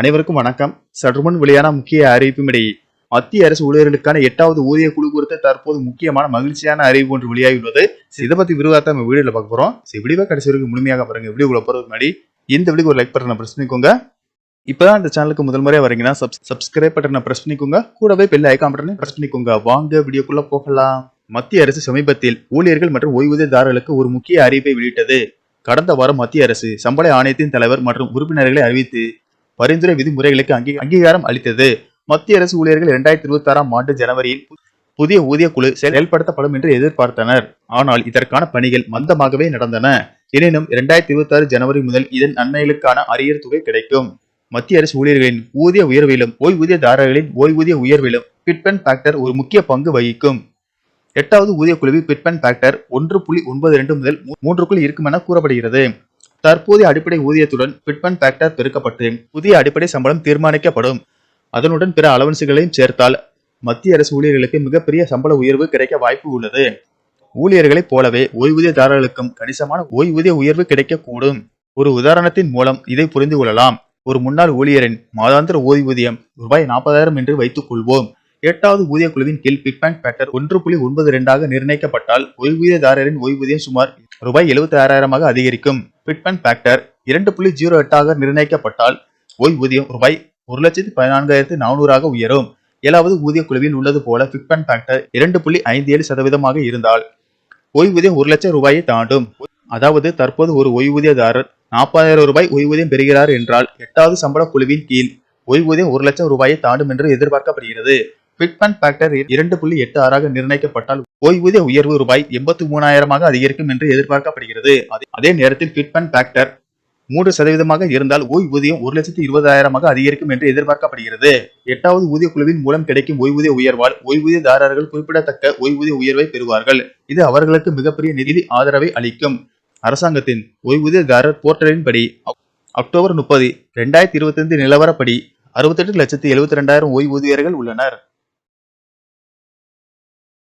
அனைவருக்கும் வணக்கம். சற்றுமுன் வெளியான முக்கிய அறிவிப்புமிடி மத்திய அரசு ஊழியர்களுக்கான எட்டாவது ஊதிய குழு குறித்த தற்போது முக்கியமான மகிழ்ச்சியான அறிவிப்பு ஒன்று வெளியாகியுள்ளது. இதை பத்தி விரிவாக நம்ம வீடியோல பார்க்க போறோம். விடிவா கடைசி வரைக்கும் முழுமையாக பாருங்க. வீடியோக்குள்ள போறதுக்கு முன்னாடி இந்த வீடியோ ஒரு லைக் பட்டனை பிரஸ் பண்ணிக்கோங்க. இப்பதான் இந்த சேனலுக்கு முதல் முறையா வரீங்கன்னா சப்ஸ்கிரைப் பட்டனை பிரஸ் பண்ணிக்கோங்க. கூடவே பெல் ஐக்கான் பட்டனை பிரஸ் பண்ணிக்கோங்க. வாங்க வீடியோக்குள்ள போகலாம். மத்திய அரசு சமீபத்தில் ஊழியர்கள் மற்றும் ஓய்வூதியதாரர்களுக்கு ஒரு முக்கிய அறிவிப்பை வெளியிட்டது. கடந்த வாரம் மத்திய அரசு சம்பள ஆணையத்தின் தலைவர் மற்றும் உறுப்பினர்களை அறிவித்து பரிந்துரை விதிமுறைகளுக்கு அங்கீ- அங்கீகாரம் அளித்தது. மத்திய அரசு ஊழியர்கள் இரண்டாயிரத்தி இருபத்தி ஆறாம் ஆண்டு ஜனவரியில் புதிய ஊதிய குழு செயல்படுத்தப்படும் என்று எதிர்பார்த்தனர். ஆனால் இதற்கான பணிகள் மந்தமாகவே நடந்தன. எனினும் இரண்டாயிரத்தி இருபத்தி ஆறு ஜனவரி முதல் இதன் நன்மைகளுக்கான அரியர் தொகை கிடைக்கும். மத்திய அரசு ஊழியர்களின் ஊதிய உயர்விலும் ஓய்வூதியதாரர்களின் ஓய்வூதிய உயர்விலும் பிட்பென் ஃபேக்டர் ஒரு முக்கிய பங்கு வகிக்கும். எட்டாவது ஊதிய குழுவில் பிட்பென் ஃபேக்டர் ஒன்று புள்ளி ஒன்பது இரண்டு முதல் மூன்றுக்குள் இருக்கும் என கூறப்படுகிறது. தற்போதைய அடிப்படை ஊதியத்துடன் ஃபிட்மெண்ட் ஃபேக்டர் பெருக்கப்பட்டு புதிய அடிப்படை சம்பளம் தீர்மானிக்கப்படும். அதனுடன் பிற அலவன்சுகளையும் சேர்த்தால் மத்திய அரசு ஊழியர்களுக்கு மிகப்பெரிய சம்பள உயர்வு கிடைக்க வாய்ப்பு உள்ளது. ஊழியர்களைப் போலவே ஓய்வூதியதாரர்களுக்கும் கணிசமான ஓய்வூதிய உயர்வு கிடைக்கக்கூடும். ஒரு உதாரணத்தின் மூலம் இதை புரிந்து கொள்ளலாம். ஒரு முன்னாள் ஊழியரின் மாதாந்திர ஓய்வூதியம் ரூபாய் நாற்பதாயிரம் என்று வைத்துக் கொள்வோம். எட்டாவது ஊதிய குழுவின் கீழ் பிட்பேங்க் ஃபேக்டர் ஒன்று புள்ளி ஒன்பது ரெண்டாக நிர்ணயிக்கப்பட்டால் ஓய்வூதியதாரரின் ஓய்வூதியம் சுமார் ரூபாய் எழுபத்தி ஆறாயிரமாக அதிகரிக்கும். பிட்பேங்க் ஃபேக்டர் இரண்டு புள்ளி ஜீரோ எட்டாக நிர்ணயிக்கப்பட்டால் ஓய்வூதியம் ரூபாய் ஒரு லட்சத்தி பதினான்காயிரத்து நானூறாக உயரும். ஏழாவது ஊதிய குழுவில் உள்ளது போல பிட்பேங்க் ஃபேக்டர் இரண்டு புள்ளி ஐந்து ஏழு சதவீதமாக இருந்தால் ஓய்வூதியம் ஒரு லட்சம் ரூபாயை தாண்டும். அதாவது தற்போது ஒரு ஓய்வூதியதாரர் நாற்பதாயிரம் ரூபாய் ஓய்வூதியம் பெறுகிறார் என்றால் எட்டாவது சம்பள குழுவின் கீழ் ஓய்வூதியம் ஒரு லட்சம் ரூபாயை தாண்டும் என்று எதிர்பார்க்கப்படுகிறது. ஃபிட்மெண்ட் ஃபேக்டர் இரண்டு புள்ளி எட்டு ஆறாக நிர்ணயிக்கப்பட்டால் ஓய்வூதிய உயர்வு ரூபாய் எண்பத்தி மூணாயிரமாக அதிகரிக்கும் என்று எதிர்பார்க்கப்படுகிறது. அதே- நேரத்தில் ஃபிட்மெண்ட் ஃபேக்டர் மூன்று சதவீதமாக இருந்தால் ஓய்வூதியம் ஒரு லட்சத்தி இருபதாயிரமாக அதிகரிக்கும் என்று எதிர்பார்க்கப்படுகிறது. எட்டாவது ஊதிய குழுவின் மூலம் கிடைக்கும் ஓய்வூதிய உயர்வால் ஓய்வூதியதாரர்கள் குறிப்பிடத்தக்க ஓய்வூதிய உயர்வை பெறுவார்கள். இது அவர்களுக்கு மிகப்பெரிய நிதி ஆதரவை அளிக்கும். அரசாங்கத்தின் ஓய்வூதியதாரர் போர்ட்டலின்படி அக்டோபர் முப்பது ரெண்டாயிரத்தி இருபத்தி ஐந்து நிலவரப்படி அறுபத்தெட்டு லட்சத்தி எழுபத்தி ரெண்டாயிரம் ஓய்வூதியர்கள் உள்ளனர்.